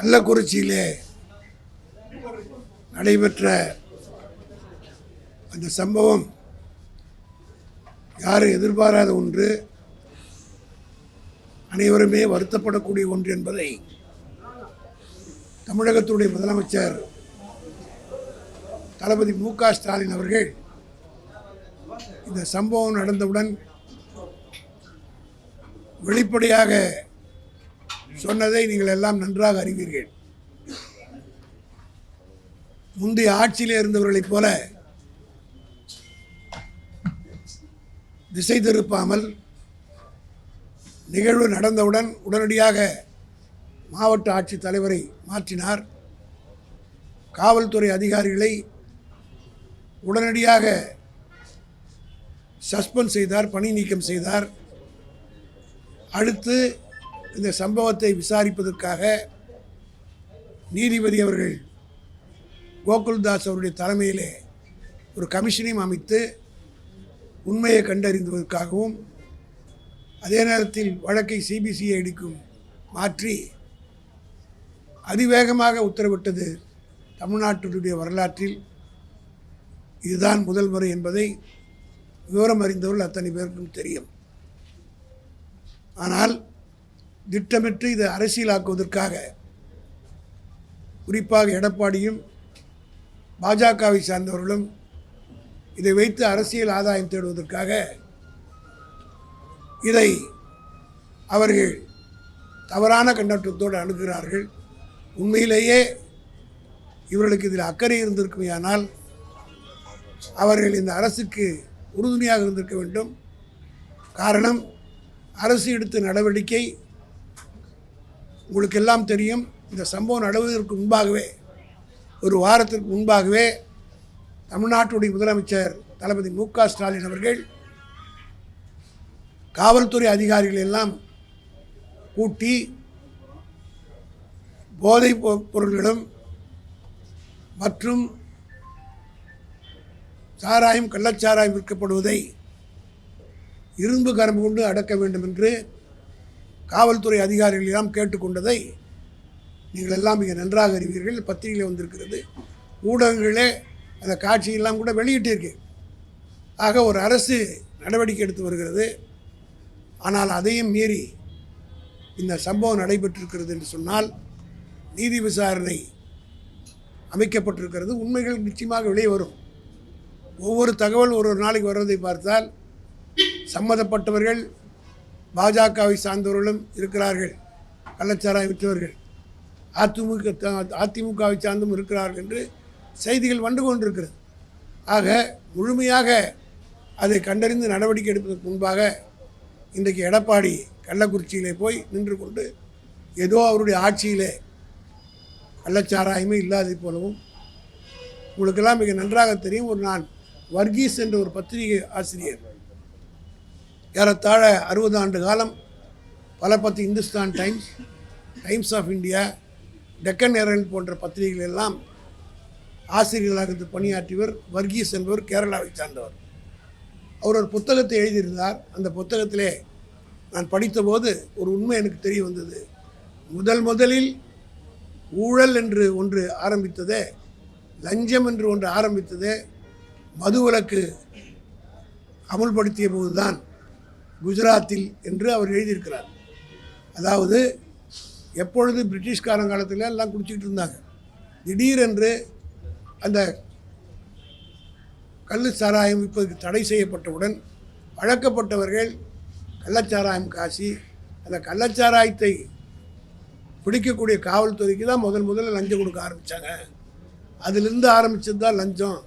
கள்ளக்குறிச்சியிலே நடைபெற்ற அந்த சம்பவம் யாரும் எதிர்பாராத ஒன்று அனைவருமே வருத்தப்படக்கூடிய ஒன்று என்பதை தமிழகத்துடைய முதலமைச்சர் தளபதி மு க ஸ்டாலின் அவர்கள் இந்த சம்பவம் நடந்தவுடன் வெளிப்படையாக சொன்னதை நீங்கள் எல்லாம் நன்றாக அறிவீர்கள். முந்தைய ஆட்சியில் இருந்தவர்களைப் போல திசை திருப்பாமல் நிகழ்வு நடந்தவுடன் உடனடியாக மாவட்ட ஆட்சித் தலைவரை மாற்றினார். காவல்துறை அதிகாரிகளை உடனடியாக சஸ்பெண்ட் செய்தார் பணி நீக்கம் செய்தார். அடுத்து இந்த சம்பவத்தை விசாரிப்பதற்காக நீதிபதி அவர்கள் கோகுல்தாஸ் அவருடைய தலைமையிலே ஒரு கமிஷனையும் அமைத்து உண்மையை கண்டறிந்துவதற்காகவும் அதே நேரத்தில் வழக்கை சிபிசிஐடிக்கும் மாற்றி அதிவேகமாக உத்தரவிட்டது தமிழ்நாட்டினுடைய வரலாற்றில். இதுதான் முதல் முறை என்பதை விவரம் அறிந்தவர்கள் அத்தனை பேருக்கும் தெரியும். ஆனால் திட்டமிட்டு இதை அரசியலாக்குவதற்காக குறிப்பாக எடப்பாடியும் பாஜகவை சார்ந்தவர்களும் இதை வைத்து அரசியல் ஆதாயம் தேடுவதற்காக இதை அவர்கள் தவறான கண்ணோட்டத்தோடு அணுகிறார்கள். உண்மையிலேயே இவர்களுக்கு இதில் அக்கறை இருந்திருக்குமையானால் அவர்கள் இந்த அரசுக்கு உறுதுணையாக இருந்திருக்க வேண்டும். காரணம் அரசு எடுத்த நடவடிக்கை உங்களுக்கு எல்லாம் தெரியும் இந்த சம்பவம் நடவதற்கு முன்பாகவே ஒரு வாரத்திற்கு முன்பாகவே தமிழ்நாட்டுடைய முதலமைச்சர் தளபதி மு க ஸ்டாலின் அவர்கள் காவல்துறை அதிகாரிகள் எல்லாம் கூட்டி போதைப் பொ- பொருள்களும் மற்றும் சாராயம் கள்ளச்சாராயம் விற்கப்படுவதை இரும்பு கரம் கொண்டு அடக்க வேண்டும் என்று காவல்துறை அதிகாரிகளிடம் கேட்டுக்கொண்டதை நீங்கள் எல்லாம் மிக நன்றாக அறிவீர்கள். பத்திரிகையில் வந்திருக்கிறது. ஊடகங்களே அந்த காட்சியெல்லாம் கூட வெளியிட்டிருக்கு. ஆக ஒரு அரசு நடவடிக்கை எடுத்து வருகிறது. ஆனால் அதையும் மீறி இந்த சம்பவம் நடைபெற்றிருக்கிறது என்று சொன்னால் நீதி விசாரணை அமைக்கப்பட்டிருக்கிறது. உண்மைகள் நிச்சயமாக வெளியே வரும். ஒவ்வொரு தகவல் ஒரு ஒரு நாளைக்கு வர்றதை பார்த்தால் சம்மந்தப்பட்டவர்கள் பாஜகவை சார்ந்தவர்களும் இருக்கிறார்கள். கள்ளச்சாராயம் விற்றவர்கள் அதிமுக த- அதிமுகவை சார்ந்தும் இருக்கிறார்கள் என்று செய்திகள் வந்து கொண்டிருக்கிறது. ஆக முழுமையாக அதை கண்டறிந்து நடவடிக்கை எடுப்பதற்கு முன்பாக இன்றைக்கு எடப்பாடி கள்ளக்குறிச்சியிலே போய் நின்று கொண்டு ஏதோ அவருடைய ஆட்சியிலே கள்ளச்சாராயமே இல்லாதது போலவும் உங்களுக்கெல்லாம் மிக நன்றாக தெரியும் ஒரு நான் வர்கீஸ் என்ற ஒரு பத்திரிகை ஆசிரியர் ஏறத்தாழ அறுபது ஆண்டு காலம் பல பத்து Hindustan Times Times of India Deccan earn போன்ற பத்திரிகைகள் எல்லாம் ஆசிரியர்களாக இருந்து பணியாற்றியவர் வர்கீஸ் என்பவர் கேரளாவை சார்ந்தவர். அவர் ஒரு புத்தகத்தை எழுதியிருந்தார். அந்த புத்தகத்திலே நான் படித்தபோது ஒரு உண்மை எனக்கு தெரிய வந்தது. முதல் முதலில் ஊழல் என்று ஒன்று ஆரம்பித்ததே லஞ்சம் என்று ஒன்று ஆரம்பித்ததே மதுவிலக்கு அமுல்படுத்திய போதுதான் குஜராத்தில் என்று அவர் எழுதியிருக்கிறார். அதாவது எப்பொழுது பிரிட்டிஷ்காரன் காலத்தில் எல்லாம் குடிச்சிக்கிட்டு இருந்தாங்க. திடீரென்று அந்த கல் சாராயம் இப்போது தடை செய்யப்பட்டவுடன் வழக்கப்பட்டவர்கள் கள்ளச்சாராயம் காசி அந்த கள்ளச்சாராயத்தை பிடிக்கக்கூடிய காவல்துறைக்கு தான் முதல் முதல்ல லஞ்சம் கொடுக்க ஆரம்பித்தாங்க அதிலிருந்து ஆரம்பித்தது தான் லஞ்சம்.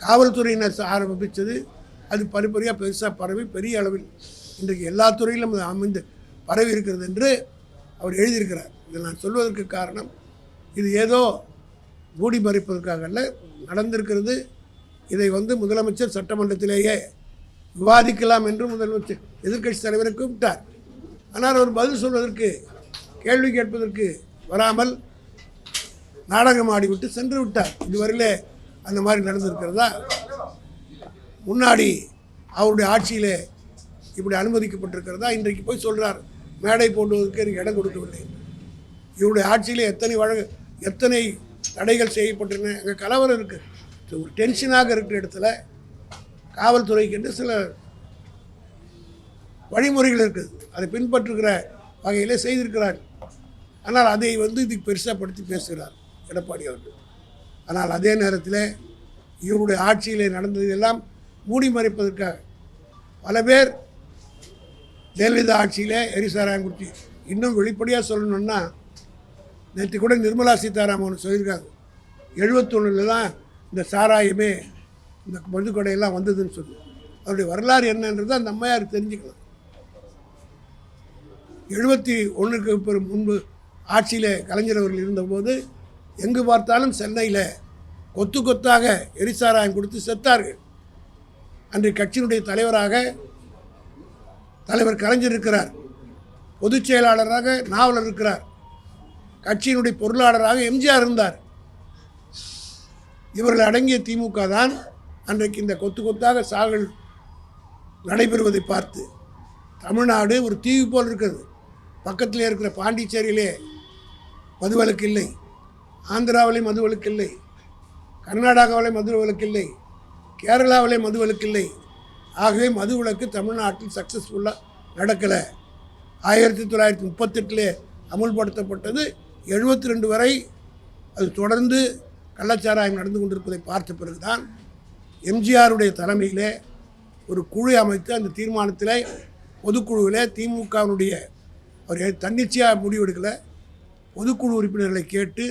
காவல்துறையினர் ஆரம்பித்தது அது பரிபரியாக பெருசாக பரவி பெரிய அளவில் இன்றைக்கு எல்லா துறையிலும் அது அமைந்து பரவி இருக்கிறது என்று அவர் எழுதியிருக்கிறார். இதை நான் சொல்வதற்கு காரணம் இது ஏதோ மூடி மறைப்பதற்காக அல்ல நடந்திருக்கிறது. இதை வந்து முதலமைச்சர் சட்டமன்றத்திலேயே விவாதிக்கலாம் என்று முதலமைச்சர் எதிர்க்கட்சி தலைவரை கூப்பிட்டார். ஆனால் அவர் பதில் சொல்வதற்கு கேள்வி கேட்பதற்கு வராமல் நாடகம் ஆடிவிட்டு சென்று விட்டார். இதுவரையிலே அந்த மாதிரி நடந்திருக்கிறதா? முன்னாடி அவருடைய ஆட்சியில் இப்படி அனுமதிக்கப்பட்டிருக்கிறதா இன்றைக்கு போய் சொல்கிறார் மேடை போடுவதற்கு எனக்கு இடம் கொடுக்கவில்லை. இவருடைய ஆட்சியில் எத்தனை வழக்கு எத்தனை தடைகள் செய்யப்பட்டிருந்தன எங்கள் கலவரம் இருக்குது ஒரு டென்ஷனாக இருக்கிற இடத்துல காவல்துறைக்கு என்று சில வழிமுறைகள் இருக்குது அதை பின்பற்றுகிற வகையில் செய்திருக்கிறார். ஆனால் அதை வந்து இதுக்கு பெருசாக பேசுகிறார் எடப்பாடி அவர்கள். ஆனால் அதே நேரத்தில் இவருடைய ஆட்சியில் நடந்ததெல்லாம் மூடி மறைப்பதற்காக. பல பேர் ஜெயலலிதா ஆட்சியில் எரிசாராயங்குறிச்சி இன்னும் வெளிப்படையாக சொல்லணும்னா நேற்று கூட நிர்மலா சீதாராமன் சொல்லியிருக்காங்க எழுபத்தொன்னில் தான் இந்த சாராயமே இந்த மதுக்கடையெல்லாம் வந்ததுன்னு சொல்லி. அவருடைய வரலாறு என்னன்றது அந்த அம்மையார் தெரிஞ்சுக்கலாம். எழுபத்தி ஒன்றுக்கு பெரும் முன்பு ஆட்சியில் கலைஞர் அவர்கள் இருந்தபோது எங்கு பார்த்தாலும் சென்னையில் கொத்து கொத்தாக எரிசாராயம் கொடுத்து செத்தார்கள். அன்று கட்சியினுடைய தலைவராக தலைவர் கலைஞர் இருக்கிறார். பொதுச் செயலாளராக நாவலர் இருக்கிறார். கட்சியினுடைய பொருளாளராக எம்ஜிஆர் இருந்தார். இவர்கள் அடங்கிய திமுக தான் அன்றைக்கு இந்த கொத்து கொத்தாக சாகல் நடைபெறுவதை பார்த்து தமிழ்நாடு ஒரு தீவு போல் இருக்கிறது. பக்கத்தில் இருக்கிற பாண்டிச்சேரியிலே மதுவலுக்கு இல்லை. ஆந்திராவிலே மதுவலுக்கு இல்லை. கர்நாடகாவிலே மதுவலுக்கு இல்லை. கேரளாவிலே மது விலக்கு இல்லை. ஆகவே மது விலக்கு தமிழ்நாட்டில் சக்ஸஸ்ஃபுல்லாக நடக்கலை. ஆயிரத்தி தொள்ளாயிரத்தி முப்பத்தெட்டில் அமுல்படுத்தப்பட்டது. எழுபத்தி ரெண்டு வரை அது தொடர்ந்து கள்ளச்சாராயம் நடந்து கொண்டிருப்பதை பார்த்த பிறகுதான் எம்ஜிஆருடைய தலைமையிலே ஒரு குழு அமைத்து அந்த தீர்மானத்தில் பொதுக்குழுவில் திமுகவினுடைய அவர் தன்னிச்சையாக முடிவெடுக்கலை. பொதுக்குழு உறுப்பினர்களை கேட்டு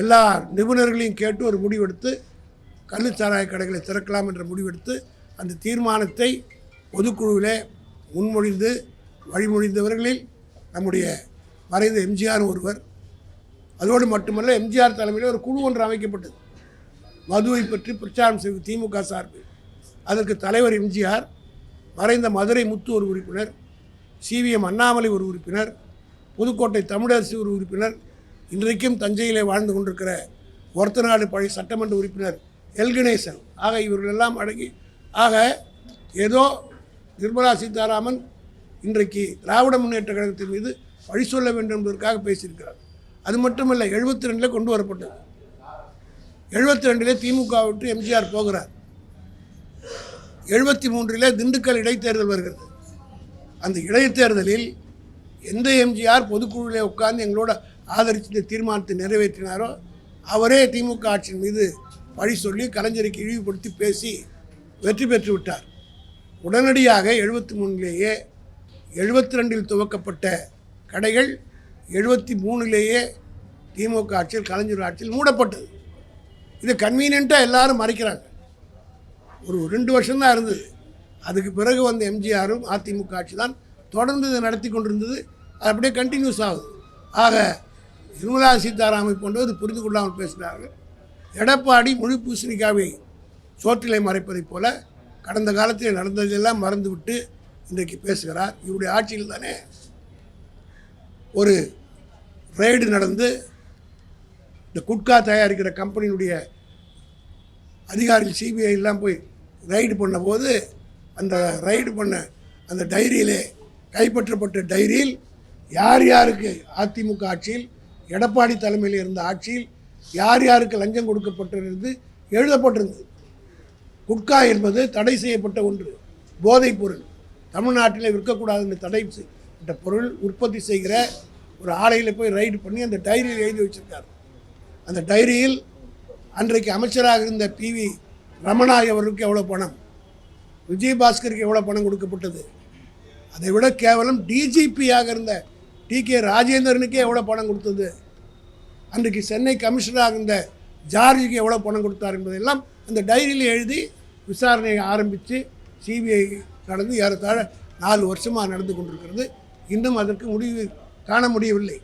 எல்லா நிபுணர்களையும் கேட்டு ஒரு முடிவெடுத்து கள்ளுச்சாராய கடைகளை திறக்கலாம் என்ற முடிவெடுத்து அந்த தீர்மானத்தை பொதுக்குழுவிலே முன்மொழிந்து வழிமொழிந்தவர்களில் நம்முடைய மறைந்த எம்ஜிஆர் ஒருவர். அதோடு மட்டுமல்ல எம்ஜிஆர் தலைமையில் ஒரு குழு ஒன்று அமைக்கப்பட்டது. மதுவை பற்றி பிரச்சாரம் செய்வது திமுக சார்பில். அதற்கு தலைவர் எம்ஜிஆர் மறைந்த மதுரை முத்து ஒரு உறுப்பினர் சிவிஎம் அண்ணாமலை ஒரு உறுப்பினர் புதுக்கோட்டை தமிழரசு ஒரு உறுப்பினர் இன்றைக்கும் தஞ்சையிலே வாழ்ந்து கொண்டிருக்கிற ஒருத்தநாடு பழைய சட்டமன்ற உறுப்பினர் எல்கணேசன் ஆக இவர்களெல்லாம் அடங்கி ஆக ஏதோ நிர்மலா சீதாராமன் இன்றைக்கு திராவிட முன்னேற்ற கழகத்தின் மீது வழி சொல்ல வேண்டும் என்பதற்காக பேசியிருக்கிறார். அது மட்டுமல்ல எழுபத்தி ரெண்டில் கொண்டு வரப்பட்டது. எழுபத்தி ரெண்டிலே திமுக விட்டு எம்ஜிஆர் போகிறார். எழுபத்தி மூன்றிலே திண்டுக்கல் இடைத்தேர்தல் வருகிறது. அந்த இடைத்தேர்தலில் எந்த எம்ஜிஆர் பொதுக்குழுவிலே உட்கார்ந்து எங்களோட ஆதரித்து இந்த தீர்மானத்தை நிறைவேற்றினாரோ அவரே திமுக ஆட்சியின் மீது பழி சொல்லி கலைஞருக்கு இழிவுபடுத்தி பேசி வெற்றி பெற்று விட்டார் உடனடியாக எழுபத்தி மூணிலேயே எழுபத்தி ரெண்டில் துவக்கப்பட்ட கடைகள் எழுபத்தி மூணுலேயே திமுக ஆட்சியில் கலைஞர் ஆட்சியில் மூடப்பட்டது. இது கன்வீனியண்ட்டாக எல்லாரும் மறைக்கிறாங்க. ஒரு ரெண்டு வருஷம்தான் இருந்தது. அதுக்கு பிறகு வந்த எம்ஜிஆரும் அதிமுக ஆட்சி தான் தொடர்ந்து இதை நடத்தி கொண்டிருந்தது. அது அப்படியே கண்டினியூஸ் ஆகுது. ஆக நிர்மலா சீதாராமை போன்றவர் புரிந்து கொள்ளாமல் பேசுகிறார்கள் எடப்பாடி முழு பூசணிக்காவை சோற்றிலை மறைப்பதைப் போல கடந்த காலத்தில் நடந்ததெல்லாம் மறந்துவிட்டு இன்றைக்கு பேசுகிறார். இவருடைய ஆட்சியில் தானே ஒரு ரெய்டு நடந்து இந்த குட்கா தயாரிக்கிற கம்பெனியினுடைய அதிகாரிகள் சிபிஐலாம் போய் ரைடு பண்ணபோது அந்த ரைடு பண்ண அந்த டைரியிலே கைப்பற்றப்பட்ட டைரியில் யார் யாருக்கு அதிமுக ஆட்சியில் எடப்பாடி தலைமையில் இருந்த ஆட்சியில் யார் யாருக்கு லஞ்சம் கொடுக்கப்பட்டிருந்து எழுதப்பட்டிருந்தது. குட்கா என்பது தடை செய்யப்பட்ட ஒன்று. போதைப் பொருள். தமிழ்நாட்டில் விற்கக்கூடாதுன்னு தடை செய்யப்பட்ட பொருள் உற்பத்தி செய்கிற ஒரு ஆலையில் போய் ரைடு பண்ணி அந்த டைரியில் எழுதி வச்சுருக்கார். அந்த டைரியில் அன்றைக்கு அமைச்சராக இருந்த பிவி ரமணாய் அவருக்கு எவ்வளோ பணம்? விஜயபாஸ்கருக்கு எவ்வளோ பணம் கொடுக்கப்பட்டது? அதை விட கேவலம் டிஜிபியாக இருந்த டி. கே. ராஜேந்திரனுக்கே எவ்வளோ பணம் கொடுத்தது? அன்றைக்கு சென்னை கமிஷனராக இருந்த ஜார்ஜுக்கு எவ்வளோ பணம் கொடுத்தார் என்பதெல்லாம் அந்த டைரியில் எழுதி விசாரணையை ஆரம்பித்து சிபிஐ நடந்து ஏறத்தாழ நாலு வருஷமாக நடந்து கொண்டிருக்கிறது. இன்னும் அதற்கு முடிவு காண முடியவில்லை.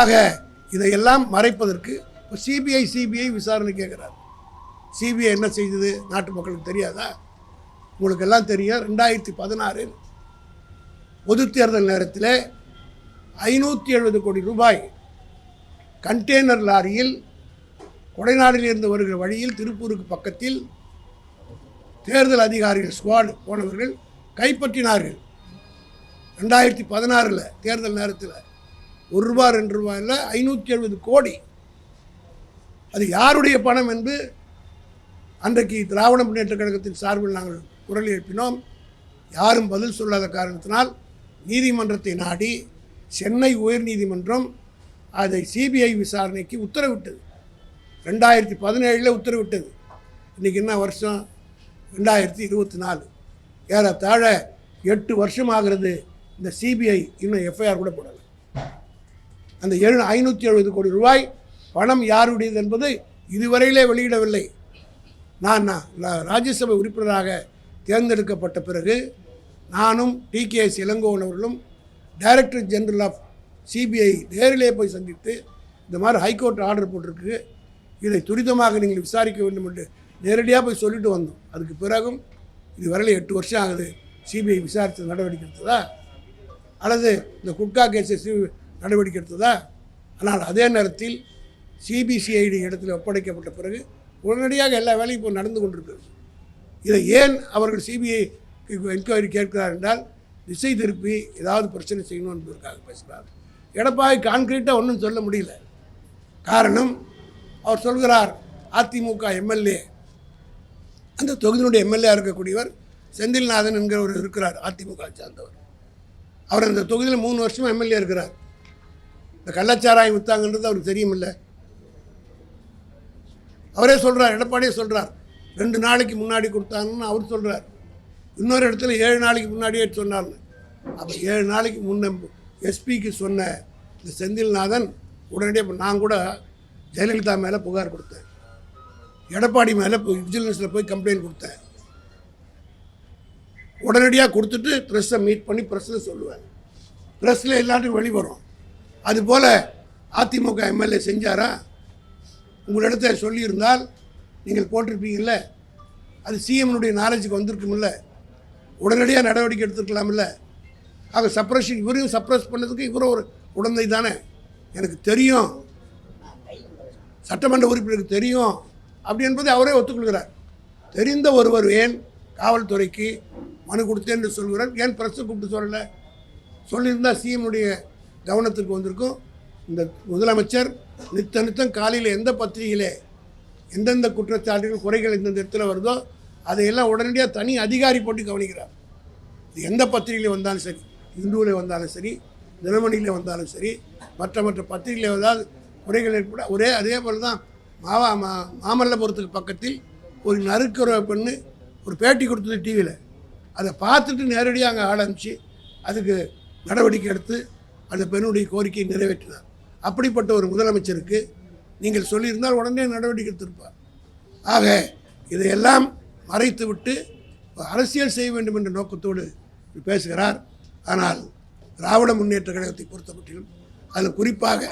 ஆக இதையெல்லாம் மறைப்பதற்கு இப்போ சிபிஐ சிபிஐ விசாரணை கேட்குறாரு. சிபிஐ என்ன செய்தது? நாட்டு மக்களுக்கு தெரியாதா? உங்களுக்கு எல்லாம் தெரியும் ரெண்டாயிரத்தி பதினாறு பொது தேர்தல் நேரத்தில் ஐநூற்றி எழுபது கோடி ரூபாய் கண்டெய்னர் லாரியில் கொடைநாடிலிருந்து வருகிற வழியில் திருப்பூருக்கு பக்கத்தில் தேர்தல் அதிகாரிகள் ஸ்குவாடு போனவர்கள் கைப்பற்றினார்கள். ரெண்டாயிரத்தி பதினாறில் தேர்தல் நேரத்தில் ஒரு ரூபா ரெண்டு ரூபா இல்லை ஐநூற்றி எழுபது கோடி. அது யாருடைய பணம் என்று அன்றைக்கு திராவிட முன்னேற்ற கழகத்தின் சார்பில் நாங்கள் குரல் எழுப்பினோம். யாரும் பதில் சொல்லாத காரணத்தினால் நீதிமன்றத்தை நாடி சென்னை உயர்நீதிமன்றம் அதை சிபிஐ விசாரணைக்கு உத்தரவிட்டது. ரெண்டாயிரத்தி பதினேழில் உத்தரவிட்டது. இன்றைக்கி என்ன வருஷம்? ரெண்டாயிரத்தி இருபத்தி நாலு. ஏறத்தாழ எட்டு வருஷம் ஆகிறது இந்த சிபிஐ இன்னும் எஃப்ஐஆர் கூட போடலை. அந்த எழு ஐநூற்றி எழுபது கோடி ரூபாய் பணம் யாருடையது என்பது இதுவரையிலே வெளியிடவில்லை. நான் நான் ராஜ்யசபை உறுப்பினராக தேர்ந்தெடுக்கப்பட்ட பிறகு நானும் டிகேஎஸ் இளங்கோவன் அவர்களும் டைரக்டர் ஜெனரல் ஆஃப் சிபிஐ நேரிலே போய் சந்தித்து இந்த மாதிரி ஹைகோர்ட் ஆர்டர் போட்டிருக்கு இதை துரிதமாக நீங்கள் விசாரிக்க வேண்டும் என்று நேரடியாக போய் சொல்லிட்டு வந்தோம். அதுக்கு பிறகும் இது வரையில் எட்டு வருஷம் ஆகுது சிபிஐ விசாரித்து நடவடிக்கை எடுத்ததா? அல்லது இந்த குட்கா கேஸை சி நடவடிக்கை எடுத்ததா? ஆனால் அதே நேரத்தில் சிபிசிஐடி இடத்தில் ஒப்படைக்கப்பட்ட பிறகு உடனடியாக எல்லா வேலையும் இப்போ நடந்து கொண்டிருக்கிறது. இதை ஏன் அவர்கள் சிபிஐ என்கொயரி கேட்கிறார் என்றால் திசை திருப்பி ஏதாவது பிரச்சனை செய்யணும் என்பதற்காக பேசுகிறார். எடப்பாடி கான்கிரீட்டாக ஒன்றும் சொல்ல முடியல. காரணம் அவர் சொல்கிறார் அதிமுக எம்எல்ஏ. அந்த தொகுதியினுடைய எம்எல்ஏ இருக்கக்கூடியவர் செந்தில்நாதன் என்கிறவர் இருக்கிறார் அதிமுக சார்ந்தவர். அவர் அந்த தொகுதியில் மூணு வருஷமாக எம்எல்ஏ இருக்கிறார். இந்த கள்ளச்சாராயம் வித்தாங்கன்றது அவருக்கு தெரியுமில்ல. அவரே சொல்கிறார் எடப்பாடியே சொல்கிறார் ரெண்டு நாளைக்கு முன்னாடி கொடுத்தாங்கன்னு அவர் சொல்கிறார் இன்னொரு இடத்துல ஏழு நாளைக்கு முன்னாடியே சொன்னார்னு. அப்போ ஏழு நாளைக்கு முன்ன எஸ்பிக்கு சொன்ன இந்த செந்தில்நாதன் உடனடியாக நான் கூட ஜெயலலிதா மேலே புகார் கொடுத்தேன். எடப்பாடி மேலே போய் விஜிலன்ஸில் போய் கம்ப்ளைண்ட் கொடுத்தேன். உடனடியாக கொடுத்துட்டு ப்ரெஸ்ஸை மீட் பண்ணி ப்ரெஸ்ஸில் சொல்லுவேன். ப்ரெஸ்ஸில் எல்லாத்துக்கும் வெளிவரும் அதுபோல் அதிமுக எம்எல்ஏ செஞ்சாரா? உங்களிடத்தை சொல்லியிருந்தால் நீங்கள் போட்டிருப்பீங்கல்ல? அது சிஎம்னுடைய நாலேஜுக்கு வந்திருக்குமில்ல உடனடியாக நடவடிக்கை எடுத்துருக்கலாம்ல? ஆக சப்ரஷன் இவரையும் சப்ரஸ் பண்ணதுக்கு இவரும் ஒரு உடந்தை தானே. எனக்கு தெரியும். சட்டமன்ற உறுப்பினருக்கு தெரியும். அப்படி என்பதை அவரே ஒத்துக்கொள்கிறார். தெரிந்த ஒருவர் ஏன் காவல்துறைக்கு மனு கொடுத்தேன் என்று சொல்கிறார்? ஏன் பிரஸ்ஸை கூப்பிட்டு சொல்லலை? சொல்லியிருந்தால் சிஎம்னுடைய கவனத்திற்கு வந்திருக்கும். இந்த முதலமைச்சர் நித்த நித்தம் காலையில் எந்த பத்திரிகையிலே எந்தெந்த குற்றச்சாட்டுகள் குறைகள் எந்தெந்த இடத்துல வருதோ அதையெல்லாம் உடனடியாக தனி அதிகாரி போட்டு கவனிக்கிறார். எந்த பத்திரிகையில் வந்தாலும் சரி. இந்துவில் வந்தாலும் சரி தினமணியில் வந்தாலும் சரி மற்ற மற்ற பத்திரிகையில் வந்தால் குறைகள் ஏற்பட ஒரே அதே போல் தான் மாவா மா மாமல்லபுரத்துக்கு பக்கத்தில் ஒரு நறுக்கிற பெண்ணு ஒரு பேட்டி கொடுத்தது டிவியில் அதை பார்த்துட்டு நேரடியாக அங்கே ஆரம்பித்து அதுக்கு நடவடிக்கை எடுத்து அந்த பெண்ணுடைய கோரிக்கையை நிறைவேற்றினார். அப்படிப்பட்ட ஒரு முதலமைச்சருக்கு நீங்கள் சொல்லியிருந்தால் உடனே நடவடிக்கை எடுத்திருப்பார். ஆக இதையெல்லாம் மறைத்துவிட்டு அரசியல் செய்ய வேண்டும் என்ற நோக்கத்தோடு பேசுகிறார். ஆனால் திராவிட முன்னேற்ற கழகத்தை பொறுத்தமட்டிலும் அதில் குறிப்பாக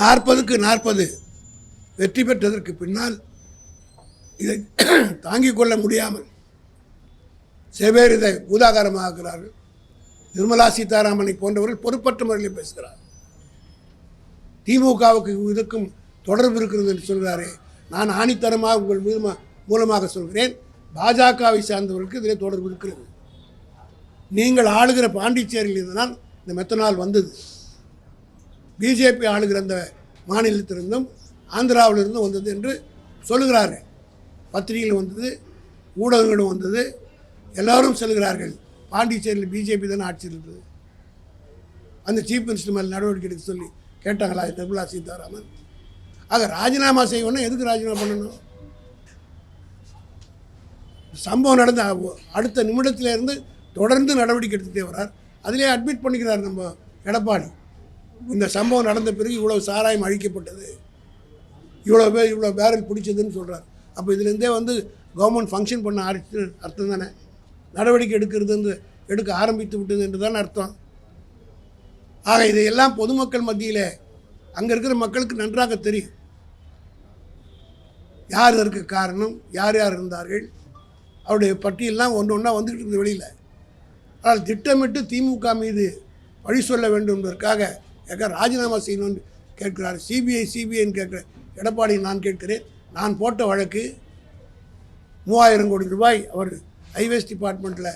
நாற்பதுக்கு நாற்பது வெற்றி பெற்றதற்கு பின்னால் இதை தாங்கிக் கொள்ள முடியாமல் செவ்வேறு இதை பூதாகாரமாக்குகிறார்கள். நிர்மலா சீதாராமனை போன்றவர்கள் பொறுப்பற்ற முறையில் பேசுகிறார் திமுகவுக்கு இதுக்கும் தொடர்பு இருக்கிறது என்று சொல்கிறாரே. நான் ஆணித்தரமாக உங்கள் மூலமா மூலமாக சொல்கிறேன். பாஜகவை சார்ந்தவர்களுக்கு இதில் தொடர்பு இருக்கிறது. நீங்கள் ஆளுகிற பாண்டிச்சேரியில் இதுதான் இந்த மெத்தனால் வந்தது. பிஜேபி ஆளுகிற அந்த மாநிலத்திலிருந்தும் ஆந்திராவிலிருந்தும் வந்தது என்று சொல்லுகிறார்கள். பத்திரிகையில் வந்தது ஊடகங்களும் வந்தது எல்லாரும் சொல்கிறார்கள். பாண்டிச்சேரியில் பிஜேபி தானே ஆட்சி இருந்தது. அந்த சீஃப் மினிஸ்டர் மேலே நடவடிக்கை எடுக்க சொல்லி கேட்டாங்களா நிர்மலா சீதாராமன்? ஆக ராஜினாமா செய்யணும் எதுக்கு ராஜினாமா பண்ணணும்? சம்பவம் நடந்த அடுத்த நிமிடத்திலேருந்து தொடர்ந்து நடவடிக்கை எடுத்துகிட்டே வரார் அதிலே அட்மிட் பண்ணிக்கிறார் நம்ம எடப்பாடி. இந்த சம்பவம் நடந்த பிறகு இவ்வளோ சாராயம் அழிக்கப்பட்டது. இவ்வளோ பேர் இவ்வளோ பேரல் பிடிச்சதுன்னு சொல்கிறார் அப்போ இதுலேருந்தே வந்து கவர்மெண்ட் ஃபங்க்ஷன் பண்ண ஆரம்பிச்சு அர்த்தம் தானே? நடவடிக்கை எடுக்கிறதுன்னு எடுக்க ஆரம்பித்து விட்டது என்று தானே அர்த்தம். ஆக இதையெல்லாம் பொதுமக்கள் மத்தியில் அங்கே இருக்கிற மக்களுக்கு நன்றாக தெரியும். யார் இதற்கு காரணம்? யார் யார் இருந்தார்கள்? அவருடைய பட்டியல்லாம் ஒன்று ஒன்றா வந்துக்கிட்டு இருக்குது வெளியில். ஆனால் திட்டமிட்டு திமுக மீது வழி சொல்ல வேண்டும் என்பதற்காக எங்க ராஜினாமா செய்யணும்னு கேட்கிறார். சிபிஐ சிபிஐன்னு கேட்குற எடப்பாடி நான் கேட்கிறேன். நான் போட்ட வழக்கு மூவாயிரம் கோடி ரூபாய் அவர் ஹைவேஸ் டிபார்ட்மெண்ட்டில்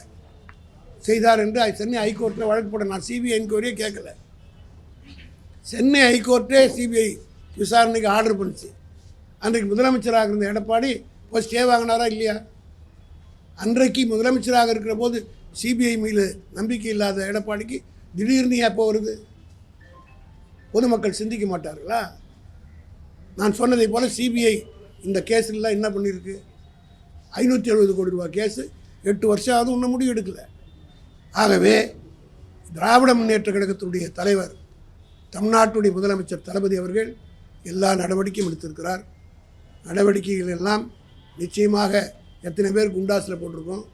செய்தார் என்று சென்னை ஹைகோர்ட்டில் வழக்கு போட நான் சிபிஐ என்கொயரியே கேட்கல. சென்னை ஹைகோர்ட்டே சிபிஐ விசாரணைக்கு ஆர்டர் பண்ணுச்சு. அன்றைக்கு முதலமைச்சராக இருந்த எடப்பாடி போய் ஸ்டே வாங்கினாரா இல்லையா? அன்றைக்கு முதலமைச்சராக இருக்கிற போது சிபிஐ மீது நம்பிக்கை இல்லாத எடப்பாடிக்கு திடீர்னு எப்போ வருது? பொதுமக்கள் சிந்திக்க மாட்டார்களா? நான் சொன்னதை போல் சிபிஐ இந்த கேஸ்லாம் என்ன பண்ணியிருக்கு? ஐநூற்றி எழுபது கோடி ரூபா கேஸு. எட்டு வருஷம் ஆகுது இன்னும் முடிவு எடுக்கலை. ஆகவே திராவிட முன்னேற்ற கழகத்தினுடைய தலைவர் தமிழ்நாட்டுடைய முதலமைச்சர் தளபதி அவர்கள் எல்லா நடவடிக்கையும் எடுத்திருக்கிறார். நடவடிக்கைகள் எல்லாம் நிச்சயமாக எத்தனை பேர் குண்டாஸில் போட்டிருக்கோம்?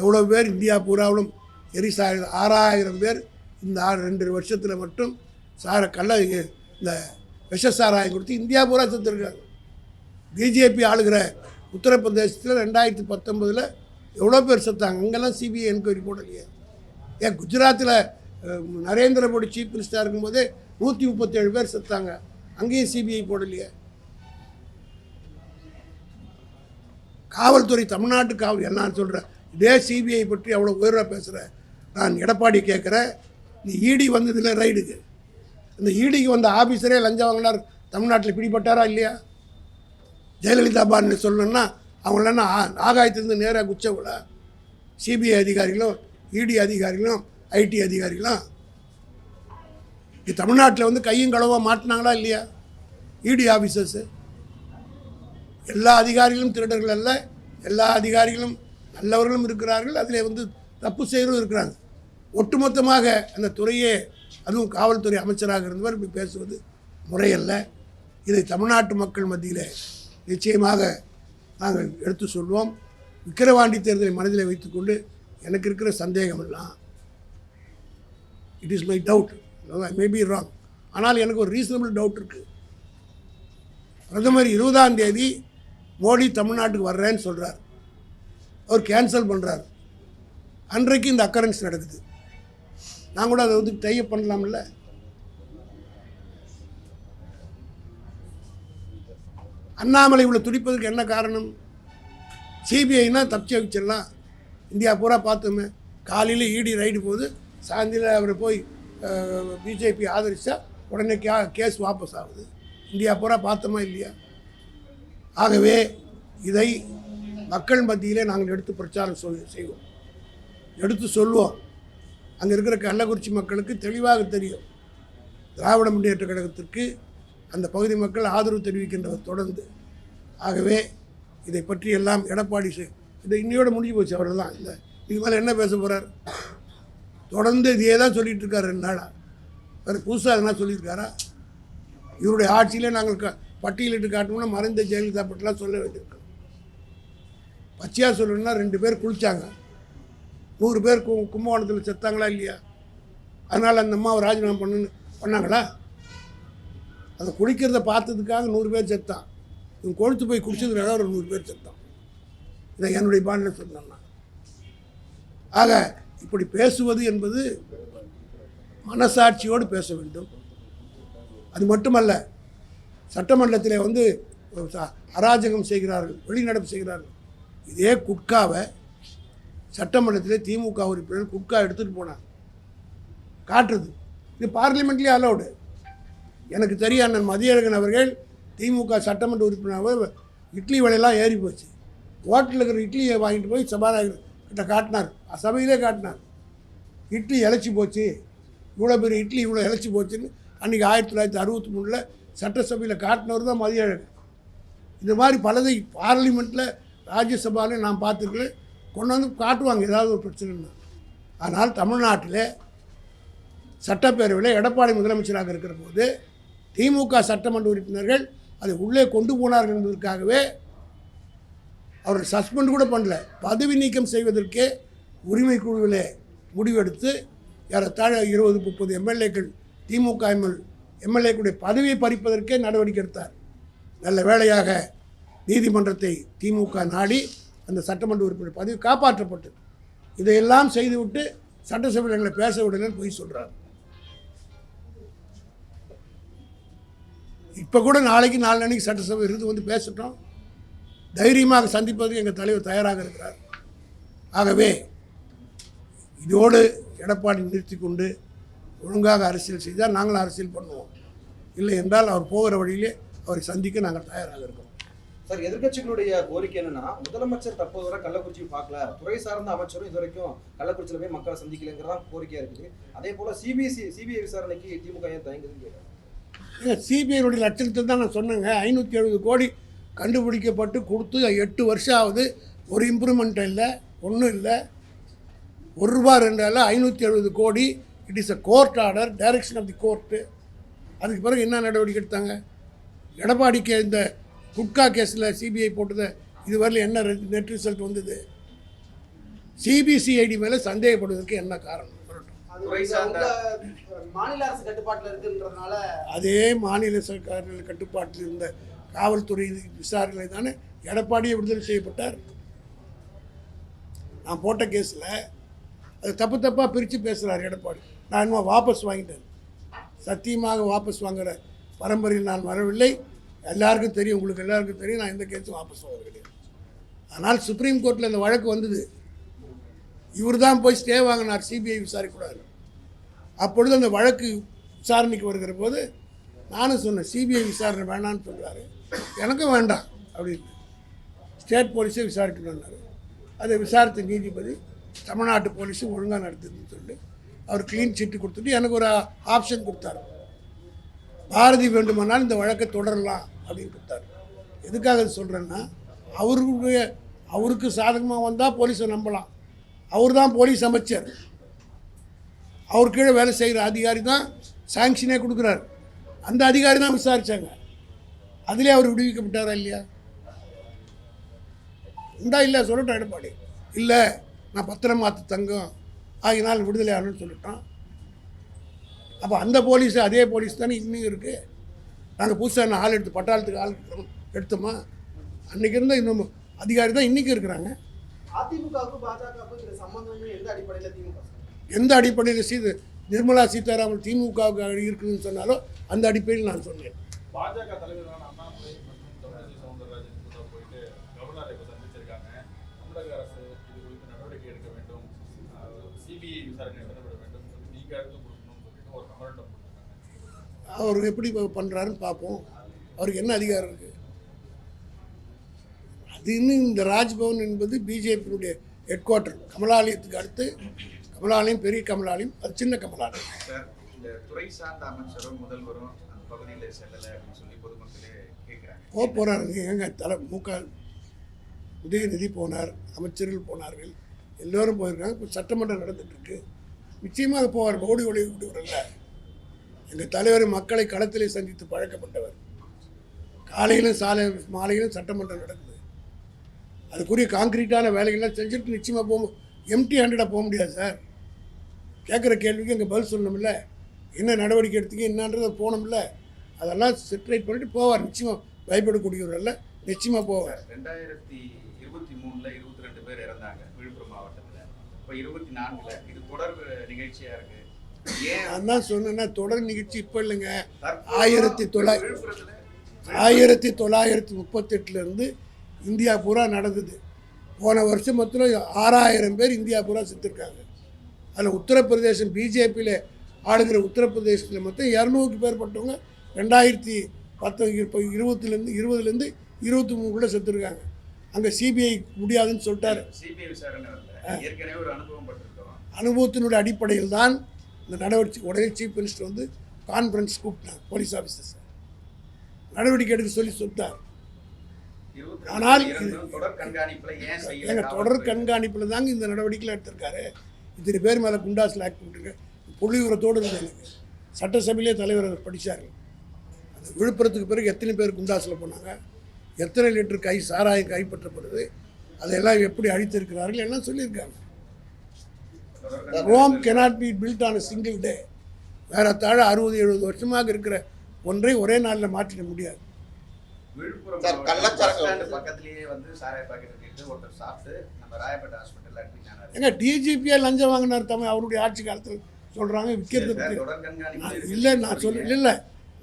எவ்வளோ பேர் இந்தியா பூராவிலும் எரிசா ஆறாயிரம் பேர் இந்த ஆறு ரெண்டு வருஷத்தில் மட்டும் சார கள்ள இந்த விஷ சாராயம் கொடுத்து இந்தியா பூரா செத்துருக்காங்க. பிஜேபி ஆளுகிற உத்தரப்பிரதேசத்தில் ரெண்டாயிரத்தி பத்தொம்பதில் எவ்வளோ பேர் செத்தாங்க? அங்கெல்லாம் சிபிஐ என்கொயரி போடலையே. ஏன் குஜராத்தில் நரேந்திர மோடி சீஃப் மினிஸ்டராக இருக்கும்போதே நூற்றி முப்பத்தேழு பேர் செத்தாங்க. அங்கேயும் சிபிஐ போடலையே. காவல்துறை தமிழ்நாட்டு காவல் நான் சொல்கிறேன் இதே சிபிஐ பற்றி அவ்வளோ உயர்வாக பேசுகிறேன் நான் எடப்பாடி கேட்குறேன் நீ இடி வந்ததில்ல ரைடுக்கு இந்த இடிக்கு வந்த ஆஃபீஸரே லஞ்சம் வாங்கினார். தமிழ்நாட்டில் பிடிபட்டாரா இல்லையா? ஜெயலலிதா பான்னு சொல்லணும்னா அவங்களன்னா ஆகாயத்திலிருந்து நேராக குச்சவிட சிபிஐ அதிகாரிகளும் இடி அதிகாரிகளும் ஐடி அதிகாரிகளும் இது தமிழ்நாட்டில் வந்து கையும் களவாக மாட்டினாங்களா இல்லையா? இடி ஆஃபீஸர்ஸு எல்லா அதிகாரிகளும் திருடர்கள் அல்ல எல்லா அதிகாரிகளும் நல்லவர்களும் இருக்கிறார்கள் அதில் வந்து தப்பு செய்கிறவரும் இருக்கிறாங்க. ஒட்டுமொத்தமாக அந்த துறையே அதுவும் காவல்துறை அமைச்சராக இருந்தவர் இப்படி பேசுவது முறையல்ல. இதை தமிழ்நாட்டு மக்கள் மத்தியில் நிச்சயமாக நாங்கள் எடுத்து சொல்வோம். விக்கிரவாண்டி தேர்தலை மனதில் வைத்துக்கொண்டு எனக்கு இருக்கிற சந்தேகம் எல்லாம் it is my doubt maybe wrong ஆனால் எனக்கு ஒரு ரீசனபிள் டவுட் இருக்குது பிரதமர் இருபதாம் தேதி மோடி தமிழ்நாட்டுக்கு வர்றேன்னு சொல்கிறார் அவர் கேன்சல் பண்ணுறார் அன்றைக்கு இந்த அக்கரன்ஸ் நடக்குது. நான் கூட அதை வந்து டைப் பண்ணலாம்ல? அண்ணாமலை இவ்வளோ துடிப்பதற்கு என்ன காரணம்? சிபிஐனா தப்பிச்சு வச்சிடலாம் இந்தியா பூரா பார்த்தோமே. காலையில் இடி ரைடு போகுது. சாயந்தரம் அவர் போய் பிஜேபி ஆதரித்தா உடனே கே கேஸ் வாபஸ் ஆகுது. இந்தியா பூரா பார்த்தோமா இல்லையா? ஆகவே இதை மக்கள் மத்தியிலே நாங்கள் எடுத்து பிரச்சாரம் செய்வோம். எடுத்து சொல்லுவோம் அங்கே இருக்கிற கள்ளக்குறிச்சி மக்களுக்கு தெளிவாக தெரியும். திராவிட முன்னேற்ற கழகத்திற்கு அந்த பகுதி மக்கள் ஆதரவு தெரிவிக்கின்றவர் தொடர்ந்து. ஆகவே இதை பற்றி எல்லாம் எடப்பாடி செ- இது இன்னையோட முடிஞ்சு போச்சு அவர் தான் இல்லை இது மேலே என்ன பேச போகிறார் தொடர்ந்து இதையே தான் சொல்லிகிட்டு இருக்காரு ரெண்டு நாளாக வேறு புதுசாக எதனா சொல்லியிருக்காரா? இவருடைய ஆட்சியிலே நாங்கள் க பட்டியலிட்டு காட்டணும்னா மறைந்த ஜெயலலிதா பற்றிலாம் சொல்ல வேண்டியிருக்கோம் பச்சையாக சொல்லணும்னா ரெண்டு பேர் குளிச்சாங்க. நூறு பேர் கு கும்பகோணத்தில் செத்தாங்களா இல்லையா? அதனால் அந்த அம்மாவை ராஜினாமா பண்ணுன்னு பண்ணாங்களா? அதை குளிக்கிறத பார்த்ததுக்காக நூறு பேர் செத்தான். இவன் கொழுத்து போய் குடிச்சதுக்காக ஒரு நூறு பேர் செத்தான். இதை என்னுடைய பாண்டில் சொன்னான் ஆக இப்படி பேசுவது என்பது மனசாட்சியோடு பேச வேண்டும். அது மட்டுமல்ல சட்டமன்றத்தில் வந்து அராஜகம் செய்கிறார்கள் வெளிநடப்பு செய்கிறார்கள். இதே குட்காவை சட்டமன்றத்தில் திமுக உறுப்பினர் குட்கா எடுத்துகிட்டு போனார். காட்டுறது. இது பார்லிமெண்ட்லேயே அலௌடு எனக்கு தெரியும் அண்ணன் மதியழகன் அவர்கள் திமுக சட்டமன்ற உறுப்பினர் இட்லி விலையெல்லாம் ஏறி போச்சு. ஹோட்டலில் இருக்கிற இட்லியை வாங்கிட்டு போய் சபாநாயகர் கிட்ட காட்டினார். சபையிலே காட்டினார். இட்லி இழைச்சி போச்சு. இவ்வளோ பெரிய இட்லி இவ்வளோ இழைச்சி போச்சுன்னு அன்றைக்கி ஆயிரத்தி தொள்ளாயிரத்தி அறுபத்தி மூணில் சட்டசபையில் காட்டினவர் தான் மதியழகன். இந்த மாதிரி பலதை பார்லிமெண்ட்டில் ராஜ்யசபாலையும் நான் பார்த்துருக்கேன் கொண்டு வந்து காட்டுவாங்க ஏதாவது ஒரு பிரச்சனைன்னா. அதனால் தமிழ்நாட்டில் சட்டப்பேரவையில் எடப்பாடி முதலமைச்சராக இருக்கிற போது திமுக சட்டமன்ற உறுப்பினர்கள் அதை உள்ளே கொண்டு போனார்கள் என்பதற்காகவே அவர் சஸ்பெண்ட் கூட பண்ணல. பதவி நீக்கம் செய்வதற்கே உரிமை குழுவில் முடிவெடுத்து ஏறத்தாழ இருபது முப்பது எம்எல்ஏக்கள் திமுக எம்எல் எம்எல்ஏக்களுடைய பதவியை பறிப்பதற்கே நடவடிக்கை எடுத்தார். நல்ல வேளையாக நீதிமன்றத்தை திமுக நாடி அந்த சட்டமன்ற உறுப்பினர் பதவி காப்பாற்றப்பட்டது இதையெல்லாம் செய்துவிட்டு சட்டசபையில் எங்களை பேச விடலன்னு பொய் சொல்கிறார் இப்போ கூட நாளைக்கு நாலு அன்னைக்கு சட்டசபை இருந்து வந்து பேசட்டும். தைரியமாக சந்திப்பதற்கு எங்கள் தலைவர் தயாராக இருக்கிறார். ஆகவே இதோடு எடப்பாடி நிறுத்தி கொண்டு ஒழுங்காக அரசியல் செய்தால் நாங்களும் அரசியல் பண்ணுவோம். இல்லை என்றால் அவர் போகிற வழியிலே அவரை சந்திக்க நாங்கள் தயாராக இருக்கோம். சார் எதிர்க்கட்சிகளுடைய கோரிக்கை என்னன்னா முதலமைச்சர் தற்போது வரை கள்ளக்குறிச்சி பார்க்கல. துறை சார்ந்த அமைச்சரும் இது வரைக்கும் கள்ளக்குறிச்சியில போய் மக்களை சந்திக்கலைங்கிறதா கோரிக்கையா இருக்குது. அதே போல சிபிஎஸ்சி சிபிஐ விசாரணைக்கு திமுக ஏன் தயங்குதுன்னு கேட்குறேன் ஏங்க சிபிஐனுடைய லட்சணத்தை தான் நான் சொன்னேங்க. ஐநூற்றி எழுபது கோடி கண்டுபிடிக்கப்பட்டு கொடுத்து எட்டு வருஷம் ஆகுது. ஒரு இம்ப்ரூவ்மெண்ட் இல்லை ஒன்றும் இல்லை. ஒரு ரூபா ரெண்டால ஐநூற்றி எழுபது கோடி. It is a court order direction of the court அதுக்கு பிறகு என்ன நடவடிக்கை எடுத்தாங்க? எடப்பாடிக்கு இந்த குட்கா கேஸில் சிபிஐ போட்டது இதுவரையில் என்ன நெட் ரிசல்ட் வந்தது? சிபிசிஐடி மேலே சந்தேகப்படுவதற்கு என்ன காரணம்? அது மாநில அரசு கட்டுப்பாட்டுல இருக்குன்றதுனால அதே மாநில சர்க்கார்கள் கட்டுப்பாட்டில் இருந்த காவல்துறை விசாரணை தானே எடப்பாடியே விடுதலை செய்யப்பட்டார். நான் போட்ட கேஸில் அது தப்பு தப்பாக பிரித்து பேசுகிறார் எடப்பாடி. நான் இன்னும் வாபஸ் வாங்கிட்டேன். சத்தியமாக வாபஸ் வாங்குற பரம்பரையில் நான் வரவில்லை. எல்லாருக்கும் தெரியும் உங்களுக்கு எல்லாருக்கும் தெரியும் நான் எந்த கேஸும் வாபஸ் வாங்க கிடையாது ஆனால் சுப்ரீம் கோர்ட்டில் இந்த வழக்கு வந்தது. இவர் தான் போய் ஸ்டே வாங்கினார் சிபிஐ விசாரிக்கூடாது அப்பொழுது அந்த வழக்கு விசாரணைக்கு வருகிற போது நானும் சொன்னேன் சிபிஐ விசாரணை வேணான்னு சொல்கிறாரு எனக்கும் வேண்டாம் அப்படின்னு. ஸ்டேட் போலீஸே விசாரிக்கணும்னாரு. அதை விசாரித்த நீதிபதி தமிழ்நாட்டு போலீஸும் ஒழுங்காக நடத்துதுன்னு சொல்லி அவர் க்ளீன் சீட்டு கொடுத்துட்டு எனக்கு ஒரு ஆப்ஷன் கொடுத்தாரு. பாரதி வேண்டுமானால் இந்த வழக்கை தொடரலாம். அப்படின்னு கொடுத்தாரு. எதுக்காக அது சொல்கிறேன்னா அவருடைய அவருக்கு சாதகமாக வந்தால் போலீஸை நம்பலாம். அவர் தான் போலீஸ் அமைச்சர். அவர் கீழே வேலை செய்கிற அதிகாரி தான் சாங்ஷனே கொடுக்குறாரு. அந்த அதிகாரி தான் விசாரித்தாங்க அதிலே அவர் விடுவிக்கப்பட்டாரா இல்லையா? உண்டா இல்லை சொல்லட்டும் எடப்பாடி இல்லை நான் பத்திரம் மாற்று தங்கம். ஆகினால் விடுதலை ஆகணும்னு சொல்லிட்டான். அப்போ அந்த போலீஸ் அதே போலீஸ் தானே இன்னும் இருக்குது நாங்கள் புதுசாக ஆள் எடுத்து பட்டாளத்துக்கு ஆள் எடுத்தோம்? அன்றைக்கி இருந்த இன்னும் அதிகாரி தான் இன்றைக்கி இருக்கிறாங்க. எந்த அடிப்படையில சீது நிர்மலா சீதாராமன் திமுகவுக்கு இருக்குதுன்னு சொன்னாலோ அந்த அடிப்படையில் நான் சொன்னேன். பாஜக தலைவரான அவர் எப்படி பண்ணுறாருன்னு பார்ப்போம். அவருக்கு என்ன அதிகாரம் இருக்குது அது இன்னும் இந்த ராஜ்பவன் என்பது பிஜேபியினுடைய ஹெட் குவார்ட்டர் கமலாலயத்துக்கு அடுத்து கமலாலயம் பெரிய கமலாலயம் அது சின்ன கமலாலயம். துறை சார்ந்த அமைச்சரும் முதல்வரும் அந்த பகுதியில் செல்லலை அப்படின்னு சொல்லி பொதுமக்களே கேட்குறாங்க போக போகிறாருங்க எங்க தலை முக உதயநிதி போனார் அமைச்சர்கள் போனார்கள் எல்லோரும் போயிருக்காங்க. இப்போ சட்டமன்றம் நடந்துட்டு இருக்கு. நிச்சயமாக போவார். ஓடி ஓடி வரல எங்கள் தலைவர் மக்களை களத்திலே சந்தித்து பழக்கப்பட்டவர். காலையிலும் சாலை மாலையிலும் சட்டமன்றம் நடக்குது அதுக்குரிய காங்கிரீட்டான வேலைகள்லாம் செஞ்சுட்டு நிச்சயமாக போக எம்டி ஹண்ட்ரடாக போக முடியாது சார். கேட்குற கேள்விக்கு எங்கள் பதில் சொல்லணும்ல. என்ன நடவடிக்கை எடுத்தீங்க என்னன்றதை போகணும்ல. அதெல்லாம் செட்ரேட் பண்ணிட்டு போவார். நிச்சயமாக பயப்படக்கூடியவர் நிச்சயமாக போவார். ரெண்டாயிரத்தி இருபத்தி மூணில் இருபத்தி ரெண்டு பேர் இறந்தாங்க. விழுப்புரம் மாவட்டத்தில். இப்போ இருபத்தி நான்குல இது தொடர் நிகழ்ச்சியாக இருக்கு? நான் தான் சொன்னேன்னா தொடர் நிகழ்ச்சி இப்போ இல்லைங்க. ஆயிரத்தி தொள்ளா ஆயிரத்தி தொள்ளாயிரத்தி முப்பத்தெட்டுலேருந்து இந்தியா பூரா நடந்தது. போன வருஷம் மொத்தம் ஆறாயிரம் பேர் இந்தியா பூரா செத்துருக்காங்க. அதில் உத்தரப்பிரதேசம் பிஜேபியில் ஆளுகிற உத்தரப்பிரதேசத்தில் மொத்தம் இரநூறுக்கு பேர்பட்டவங்க ரெண்டாயிரத்தி பத்து இப்போ இருபத்துலேருந்து இருபதுலேருந்து இருபத்தி மூணுக்குள்ளே செத்துருக்காங்க. அங்கே சிபிஐ முடியாதுன்னு சொல்லிட்டாரு. அனுபவத்தினுடைய அடிப்படையில் தான் இந்த நடவடிக்கை உடனே சீஃப் மினிஸ்டர் வந்து கான்ஃபரன்ஸ் கூப்பிட்டாங்க போலீஸ் ஆஃபீஸர்ஸ் நடவடிக்கை எடுக்க சொல்லி சொல்லிட்டார். ஆனால் இருந்தும் தொடர் கண்காணிப்புல தாங்க இந்த நடவடிக்கைலாம் எடுத்திருக்காரு. இத்தனை பேர் மேலே குண்டாஸில் ஆக்ட் பண்ணிருக்கு புள்ளிவிவரத்தோடு இருந்தது எனக்கு சட்டசபையிலே தலைவர் படித்தார் அந்த விழுப்புரத்துக்கு பிறகு எத்தனை பேர் குண்டாஸில் போனாங்க? எத்தனை லிட்டர் கை சாராயம் கைப்பற்றப்படுது? அதையெல்லாம் எப்படி அழித்திருக்கிறார்கள்? எல்லாம் சொல்லியிருக்காங்க. Rome cannot be built on single day வேற தாழ அறுபது எழுபது வருஷமாக இருக்கிற ஒன்றை ஒரே நாளில் மாற்றிட முடியாது. சார், மாவட்டம் கள்ளச்சாராயம் பஸ் ஸ்டாண்டு பக்கத்துலயே வந்து சாராய பாக்கெட் எடுத்து ஒருத்தர் சாப்பிட்டு நம்ம ராயப்பேட்டை ஹாஸ்பிட்டல் அட்மிட் ஆனாரு. ஏங்க டிஜிபியே லஞ்சம் வாங்கினார் தமிழ் அவருடைய ஆட்சி காலத்தில் சொல்கிறாங்க விற்கிறது பற்றி. இல்லை நான் சொல்ல இல்லை இல்லை.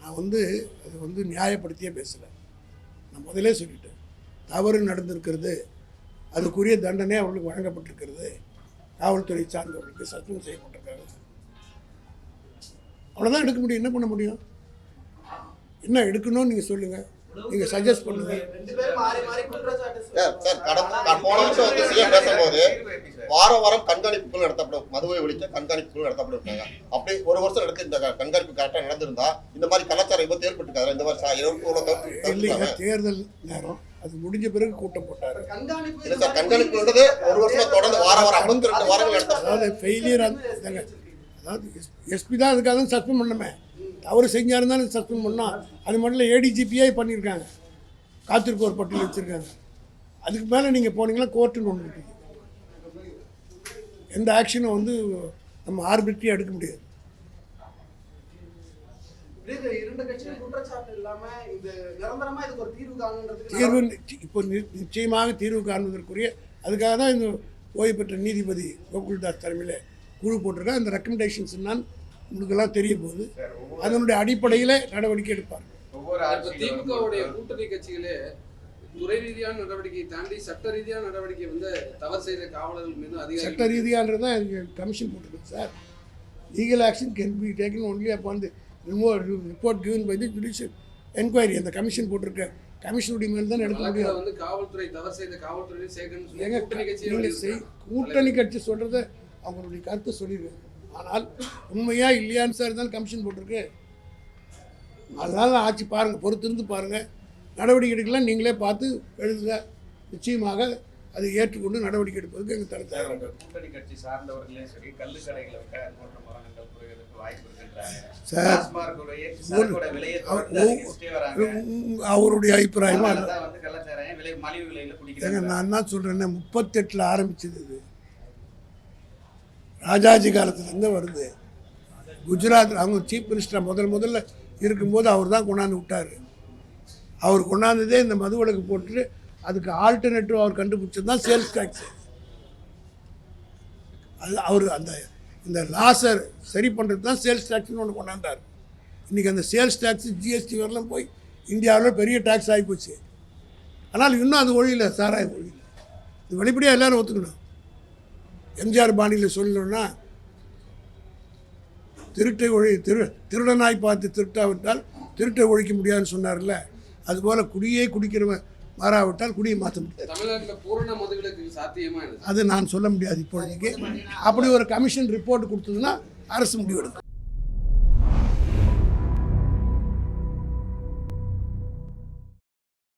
நான் வந்து அது வந்து நியாயப்படுத்தியே பேசலை. நான் முதலே சொல்லிட்டேன். தவறு நடந்திருக்கிறது அதுக்குரிய தண்டனை அவர்களுக்கு வழங்கப்பட்டிருக்கிறது. காவல்துறை சார்ந்தவர்களுக்கு சஸ்பெண்ட் செய்யப்பட்டிருக்காங்க. அவ்வளோதான் எடுக்க முடியும். என்ன பண்ண முடியும்? என்ன எடுக்கணும்னு நீங்கள் சொல்லுங்கள் நீங்கள் சஜஸ்ட் குற்றச்சாட்டு சார் போன வருஷம் வந்து சிஎம் பேசும்போது வாரம் வாரம் கண்காணிப்புகள் நடத்தப்படும். மதுவை ஒழிக்க கண்காணிப்புகள் நடத்தப்படும் அப்படி ஒரு வருஷம் நடக்க இந்த கண்காணிப்பு கரெக்டாக நடந்திருந்தா இந்த மாதிரி கலாச்சாரம் விபத்து ஏற்பட்டுருக்காது இந்த மாதிரி இல்லைங்க. தேர்தல் நேரம். அது முடிஞ்ச பிறகு கூட்டம் போட்டார். கண்காணிப்புன்றது ஒரு வருஷமா தொடர்ந்து வாரம் வாரம் ஐம்பத்தி ரெண்டு வாரங்கள் அதாவது ஃபெயிலியர் அதாவது எஸ்பி தான் அதுக்காக தான் சஸ்பெண்ட் பண்ணமே தவறு செஞ்சாருன்னு தானே சஸ்பெண்ட் பண்ணோம் அது மட்டும் இல்லை ஏடிஜிபியே பண்ணியிருக்காங்க. காத்திருக்கோர் பட்டியல் வச்சுருக்காங்க. அதுக்கு மேலே நீங்கள் போனீங்கன்னா கோர்ட்டுன்னு ஒன்று இருக்குது எந்த ஆக்ஷனும் வந்து நம்ம ஆர்பிட்ரியாக எடுக்க முடியாது இது இரண்டு கட்சியும் குற்றச்சாட்டு இல்லாம இந்த நிரந்தரமா இதுக்கு ஒரு தீர்வு இப்போ நிச்சயமாக தீர்வு காண்பதற்குரிய அதுக்காக தான் இந்த ஓய்வு பெற்ற நீதிபதி கோகுல்தாஸ் தலைமையில் குழு போட்டிருக்கேன் அந்த ரெக்கமெண்டேஷன்ஸ் என்னன்னு உங்களுக்கெல்லாம் தெரிய போகுது. அதனுடைய அடிப்படையில் நடவடிக்கை எடுப்பார். திமுகவுடைய கூட்டணி கட்சிகளே துறை ரீதியான நடவடிக்கையை தாண்டி சட்ட ரீதியான நடவடிக்கை வந்து தவறு செய்த காவலர்கள் மீது சட்ட அதிகாரி ரீதியானது தான் கமிஷன் போட்டிருக்கு sir. Legal action can be taken only upon the report given by the judicial enquiry அந்த கமிஷன் போட்டிருக்க. கமிஷனுடைய மேல் தான் எடுக்க முடியும். வந்து காவல்துறை தவறு செய்த காவல்துறை ஏங்க கூட்டணி செய் கட்சி சொல்கிறத அவங்களுடைய கருத்தை சொல்லிடுவேன் ஆனால் உண்மையா இல்லையான்னு சார் தான் கமிஷன் போட்டிருக்கு. அதனால ஆட்சி பாருங்கள் பொறுத்திருந்து பாருங்கள் நடவடிக்கை எடுக்கலாம் நீங்களே பார்த்து எழுதுங்க. நிச்சயமாக அதை ஏற்றுக்கொண்டு நடவடிக்கை எடுப்பதற்கு எங்கள் தரத்தை உங்க கூட்டணி கட்சி சார்ந்தவர்களே சரி கடைகளை விட்டு அது போன்ற மரணங்கள் குறைவதற்கு வாய்ப்பு இருக்கின்றாங்க. உங்க- அவருடைய அபிப்பிராயமா தான் ஏங்க நான் என்ன சொல்கிறேன்னா முப்பத்தெட்டில் ஆரம்பிச்சது இது. ராஜாஜி காலத்துலேருந்து வருது. குஜராத் அவங்க சீஃப் மினிஸ்டர் முதல் முதல்ல இருக்கும்போது அவர் தான் கொண்டாந்து விட்டார். அவர் கொண்டாந்ததே இந்த மது விலக்கு போட்டு அதுக்கு ஆல்டர்னேட்டிவ் அவர் கண்டுபிடிச்சது தான் சேல்ஸ் டேக்ஸ் அது அவர் அந்த இந்த லாஸை சரி பண்ணுறது தான் சேல்ஸ் டேக்ஸ்னு ஒன்று கொண்டாந்தார். இன்றைக்கி அந்த சேல்ஸ் டேக்ஸ் ஜிஎஸ்டி வரலாம் போய் இந்தியாவில் பெரிய டேக்ஸ் ஆகிப்போச்சு ஆனால் இன்னும் அது ஒழியல சாராயம் ஒழியில். இது வெளிப்படையாக எல்லாரும் ஒத்துக்கணும். எம்ஜிஆர் பாணியில் சொல்லணும்னா திருட்டை ஒழி திரு திருடனாய் பார்த்து திருட்டாவிட்டால் திருட்டை ஒழிக்க முடியாதுன்னு சொன்னார்ல. அதுபோல் குடியே குடிக்கிறவன் மாறாவிட்டால் குடியை மாற்ற முடியாது. அது நான் சொல்ல முடியாது இப்பொழுதைக்கு. அப்படி ஒரு கமிஷன் ரிப்போர்ட் கொடுத்ததுன்னா அரசு முடிவெடுக்கும்.